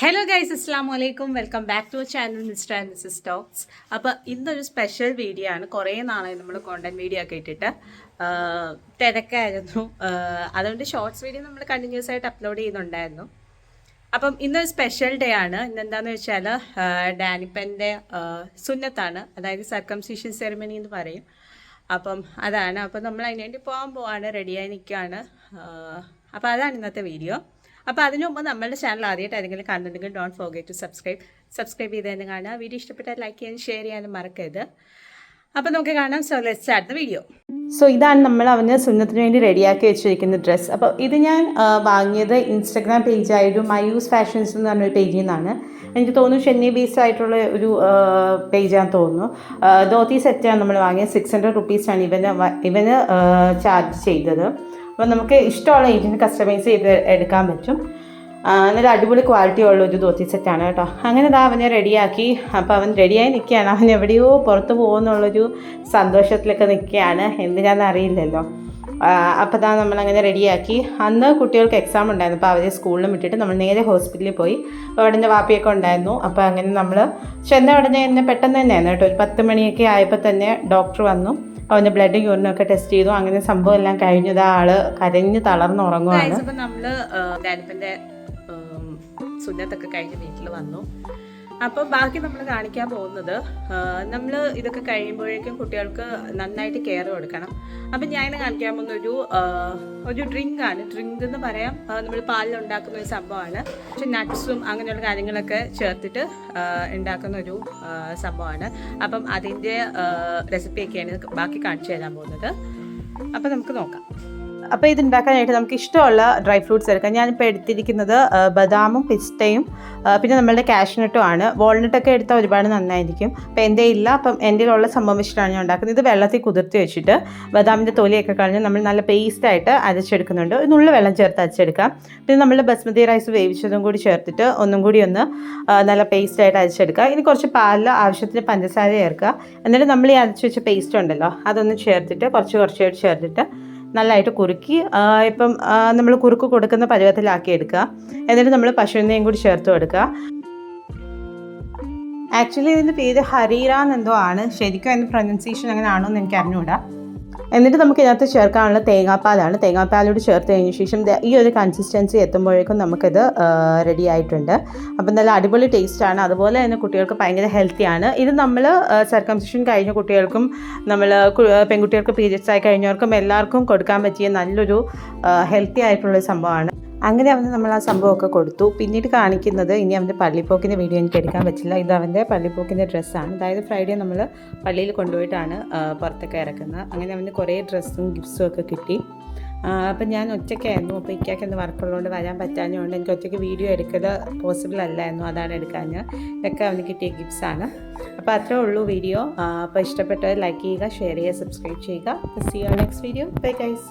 Hello guys അസ്സാം വലൈക്കും welcome back to channel mister and missus talks അപ്പോൾ ഇന്നൊരു സ്പെഷ്യൽ വീഡിയോ ആണ്. കുറേ നാളായി നമ്മൾ കോണ്ടന്റ് വീഡിയോ ഒക്കെ ഇട്ടിട്ട്. തിരക്കായിരുന്നു. അതുകൊണ്ട് ഷോർട്സ് വീഡിയോ നമ്മൾ കണ്ടിന്യൂസ് ആയിട്ട് അപ്ലോഡ് ചെയ്യുന്നുണ്ടായിരുന്നു. അപ്പം ഇന്നൊരു സ്പെഷ്യൽ ഡേ ആണ്. ഇന്നെന്താണെന്ന് വെച്ചാൽ ഡാനിപ്പന്റെ സുന്നത്താണ്. അതായത് സർക്കംസിഷൻ സെറിമണി എന്ന് പറയും. അപ്പം അതാണ്. അപ്പം നമ്മൾ അതിനുവേണ്ടി പോകാൻ പോവാണ്. റെഡിയായി നിൽക്കുകയാണ് അപ്പോൾ അതാണ് ഇന്നത്തെ വീഡിയോ അപ്പോൾ അതിനു മുമ്പ് നമ്മുടെ ചാനൽ ആദ്യമായിട്ട് ആരെങ്കിലും കാണുന്നുണ്ടെങ്കിൽ don't forget to subscribe subscribe ചെയ്ത് തന്നെ കാണുക. വീഡിയോ ഇഷ്ടപ്പെട്ടാൽ ലൈക്ക് ചെയ്യാനും ഷെയർ ചെയ്യാനും മറക്കരുത്. അപ്പോൾ നമുക്ക് കാണാം. So let start the video so ഇതാണ് നമ്മൾ അവന് സുന്നത്തിന് വേണ്ടി റെഡിയാക്കി വെച്ചിരിക്കുന്ന ഡ്രസ്സ് അപ്പോൾ ഇത് ഞാൻ വാങ്ങിയത് ഇൻസ്റ്റഗ്രാം പേജായിട്ടും മയൂസ് ഫാഷൻസ് എന്ന് പറഞ്ഞൊരു പേജിൽ നിന്നാണ്. എനിക്ക് തോന്നുന്നു ചെന്നൈ ബേസ്ഡ് ആയിട്ടുള്ള ഒരു പേജാന്ന് തോന്നുന്നു. ധോത്തി സെറ്റാണ് നമ്മൾ വാങ്ങിയത്. സിക്സ് ഹൺഡ്രഡ് റുപ്പീസാണ് ഇവന് ഇവന് ചാർജ് ചെയ്തത്. അപ്പോൾ നമുക്ക് ഇഷ്ടമുള്ള ഏജിന് കസ്റ്റമൈസ് ചെയ്ത് എടുക്കാൻ പറ്റും. നല്ല അടിപൊളി ക്വാളിറ്റി ഉള്ള ഒരു ധോത്തി സെറ്റാണ് കേട്ടോ. അങ്ങനെ ഇതാ അവനെ റെഡിയാക്കി അപ്പോൾ അവൻ റെഡിയായി നിൽക്കുകയാണ് അവൻ എവിടെയോ പുറത്ത് പോകുമെന്നുള്ളൊരു സന്തോഷത്തിലൊക്കെ നിൽക്കുകയാണ് എന്തിനാണെന്ന് അറിയില്ലല്ലോ. അപ്പോൾ ഇതാ നമ്മളങ്ങനെ റെഡിയാക്കി. അന്ന് കുട്ടികൾക്ക് എക്സാം ഉണ്ടായിരുന്നു. അപ്പോൾ അവരെ സ്കൂളിലും വിട്ടിട്ട് നമ്മൾ നേരെ ഹോസ്പിറ്റലിൽ പോയി. അപ്പോൾ അവിടെ വാപ്പിയൊക്കെ ഉണ്ടായിരുന്നു. അപ്പോൾ അങ്ങനെ നമ്മൾ ചെന്ന ഉടനെ തന്നെ പെട്ടെന്ന് തന്നെയായിരുന്നു കേട്ടോ. ഒരു പത്ത് മണിയൊക്കെ ആയപ്പോൾ തന്നെ ഡോക്ടർ വന്നു. അവന്റെ ബ്ലഡ് യൂറിനൊക്കെ ടെസ്റ്റ് ചെയ്തു. അങ്ങനെ സംഭവം എല്ലാം കഴിഞ്ഞത് ആൾ കരഞ്ഞ് തളർന്ന് ഉറങ്ങുവാണ്. നമ്മൾ സുന്നത്തൊക്കെ കഴിഞ്ഞ് വീട്ടിൽ വന്നു. അപ്പോൾ ബാക്കി നമ്മൾ കാണിക്കാൻ പോകുന്നത് നമ്മൾ ഇതൊക്കെ കഴിയുമ്പോഴേക്കും കുട്ടികൾക്ക് നന്നായിട്ട് കെയർ കൊടുക്കണം. അപ്പം ഞാൻ കാണിക്കാൻ പോകുന്ന ഒരു ഒരു ഡ്രിങ്ക് ആണ്. ഡ്രിങ്ക് എന്ന് പറയാം നമ്മൾ പാലിൽ ഉണ്ടാക്കുന്ന ഒരു സംഭവമാണ്. പക്ഷെ നട്ട്സും അങ്ങനെയുള്ള കാര്യങ്ങളൊക്കെ ചേർത്തിട്ട് ഉണ്ടാക്കുന്ന ഒരു സംഭവമാണ്. അപ്പം അതിന്റെ റെസിപ്പിയൊക്കെയാണ് ബാക്കി കാണിച്ചു തരാൻ പോകുന്നത്. അപ്പം നമുക്ക് നോക്കാം. അപ്പോൾ ഇത് ഉണ്ടാക്കാനായിട്ട് നമുക്ക് ഇഷ്ടമുള്ള ഡ്രൈ ഫ്രൂട്ട്സ് എടുക്കാം. ഞാനിപ്പോൾ എടുത്തിരിക്കുന്നത് ബദാമും പിസ്തയും പിന്നെ നമ്മളുടെ കാഷ്നട്ടും ആണ്. വാൾനട്ടൊക്കെ എടുത്താൽ ഒരുപാട് നന്നായിരിക്കും. അപ്പോൾ എന്റെ ഇല്ല അപ്പം എന്റെ ഉള്ള സംഭവം വെച്ചിട്ടാണ് ഞാൻ ഉണ്ടാക്കുന്നത്. ഇത് വെള്ളത്തിൽ കുതിർത്തി വെച്ചിട്ട് ബദാമിന്റെ തൊലിയൊക്കെ കളഞ്ഞ് നമ്മൾ നല്ല പേസ്റ്റായിട്ട് അരച്ചെടുക്കുന്നുണ്ട്. ഇതിനുള്ള നുള്ള വെള്ളം ചേർത്ത് അരച്ചെടുക്കാം. പിന്നെ നമ്മൾ ബസ്മതി റൈസ് വേവിച്ചതും കൂടി ചേർത്തിട്ട് ഒന്നും കൂടി ഒന്ന് നല്ല പേസ്റ്റായിട്ട് അരച്ചെടുക്കുക. ഇനി കുറച്ച് പാലിൽ ആവശ്യത്തിന് പഞ്ചസാര ചേർക്കുക. എന്നിട്ട് നമ്മൾ ഈ അരച്ച് വെച്ച പേസ്റ്റ് ഉണ്ടല്ലോ അതൊന്ന് ചേർത്തിട്ട് കുറച്ച് കുറച്ചായിട്ട് ചേർത്തിട്ട് നല്ലതായിട്ട് കുറുക്കി ഇപ്പം നമ്മൾ കുറുക്ക് കൊടുക്കുന്ന പരുവത്തിലാക്കി എടുക്കുക. എന്നിട്ട് നമ്മൾ പശുവിനെയും കൂടി ചേർത്ത് കൊടുക്കുക. ആക്ച്വലി ഇതിന്റെ പേര് ഹരീറ എന്തോ ആണ്. ശരിക്കും അതിന്റെ പ്രൊനൗൺസിയേഷൻ അങ്ങനെ ആണോ എന്ന് എനിക്ക് അറിഞ്ഞുകൂടാ എന്നിട്ട് നമുക്ക് ഇതിനകത്ത് ചേർക്കാനുള്ള തേങ്ങാപ്പാലാണ്. തേങ്ങാപ്പാലോട് ചേർത്ത് കഴിഞ്ഞ ശേഷം ഈ ഒരു കൺസിസ്റ്റൻസി എത്തുമ്പോഴേക്കും നമുക്കിത് റെഡി ആയിട്ടുണ്ട്. അപ്പം നല്ല അടിപൊളി ടേസ്റ്റാണ് അതുപോലെ തന്നെ കുട്ടികൾക്ക് ഭയങ്കര ഹെൽത്തിയാണ് ഇത് നമ്മൾ സർക്കംസിഷൻ കഴിഞ്ഞ കുട്ടികൾക്കും നമ്മൾ പെൺകുട്ടികൾക്ക് പീരിയഡ്സ് ആയി കഴിഞ്ഞവർക്കും എല്ലാവർക്കും കൊടുക്കാൻ പറ്റിയ നല്ലൊരു ഹെൽത്തി ആയിട്ടുള്ള സംഭവമാണ്. അങ്ങനെ അവന് നമ്മൾ ആ സംഭവമൊക്കെ കൊടുത്തു. പിന്നീട് കാണിക്കുന്നത് ഇനി അവന്റെ പള്ളിപ്പോക്കിന്റെ വീഡിയോ എനിക്ക് എടുക്കാൻ പറ്റില്ല. ഇത് അവന്റെ പള്ളിപ്പോക്കിന്റെ ഡ്രസ്സാണ്. അതായത് ഫ്രൈഡേ നമ്മൾ പള്ളിയിൽ കൊണ്ടുപോയിട്ടാണ് പുറത്തൊക്കെ ഇറക്കുന്നത്. അങ്ങനെ അവന് കുറേ ഡ്രസ്സും ഗിഫ്റ്റ്സും ഒക്കെ കിട്ടി. അപ്പം ഞാൻ ഒറ്റയ്ക്കായിരുന്നു. അപ്പോൾ ഇക്കാക്ക് എന്ന് വർക്കുള്ളതുകൊണ്ട് വരാൻ പറ്റാഞ്ഞതുകൊണ്ട് എനിക്ക് ഒറ്റയ്ക്ക് വീഡിയോ എടുക്കൽ പോസിബിൾ അല്ലായിരുന്നു. അതാണ് എടുക്കാഞ്ഞ് ഇതൊക്കെ അവന് കിട്ടിയ ഗിഫ്റ്റ്സാണ് അപ്പോൾ അത്രേ ഉള്ളൂ വീഡിയോ. അപ്പോൾ ഇഷ്ടപ്പെട്ടവർ ലൈക്ക് ചെയ്യുക ഷെയർ ചെയ്യുക സബ്സ്ക്രൈബ് ചെയ്യുക. See you next video bye guys